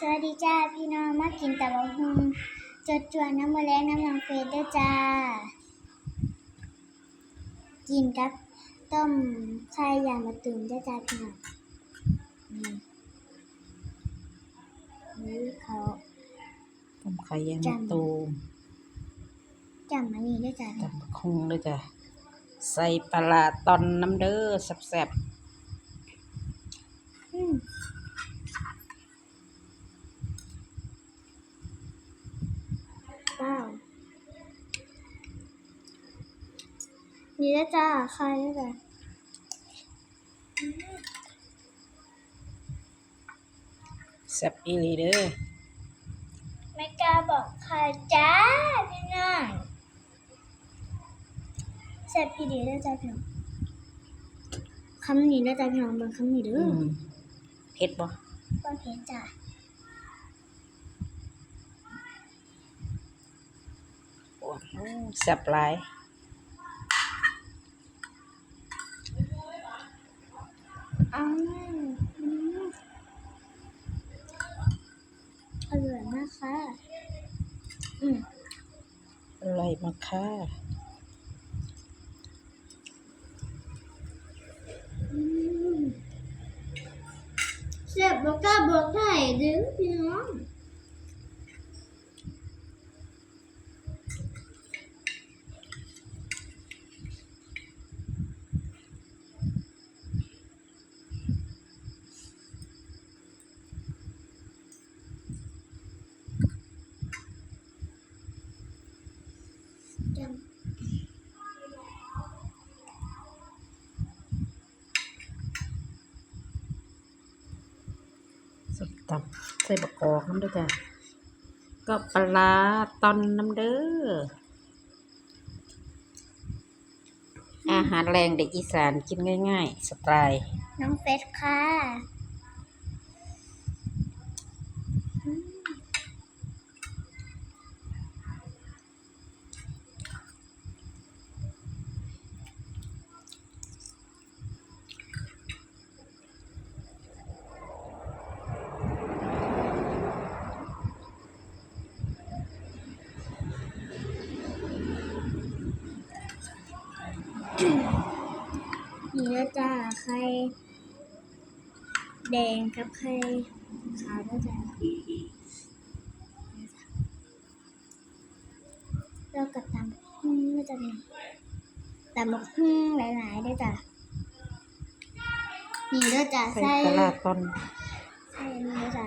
สวัสดีจ้าพี่น้องมากินตะบะฮุงจดจวนน้ำมะแรงน้ำมังเฟสด้วยจ้า กินกับต้มไข่ยางมะตูมด้วยจ้าพี่น้องนี่นี่เขาต้มไข่ยางมะตูมจำมานี่ด้วยจ้าตำบักคงเลยจ้ะใส่ปลาร้าตอนน้ำเด้อแซ่บอืมว้าว นี่ด้วยจ้าไข่ด้วยจ้าๆแซ่บอีหลีเด้อไม่กล้าบอกใครจ้าพี่น้องแซ่บพี่ดีนะจ้าพี่น้องคำนี้นะจ้าพี่น้องเบางคำนี้เด้อือมเผ็ดบ่ก็เห็นจ้าโอ้โหแซ่บหลาย อ้าวอืมอร่อยมาก ค่ะอืมอร่อยมากค่ะอืมแซ่บบอกกล้าบอกได้เด้อพี่น้อง จังส้มตำใส่บักกอกน้ำเด้อจ้ะก็ปลาร้าตอนน้ำเด้อ อาหารแรงเด็กอีสานกินง่าย ๆ สไตล์ น้องเฟสค่ะ นี่แล้วจ้าไข่แดงกับไข่ขาวแล้วจ้าแล้วกับตำหุ้งก็จะมีตำบักหุ้งหลายๆด้วยจ้ะนี่ด้วยจ้ะใส่ใส่ปลาร้าตอนใส่อันนี่ด้วยจ้ะ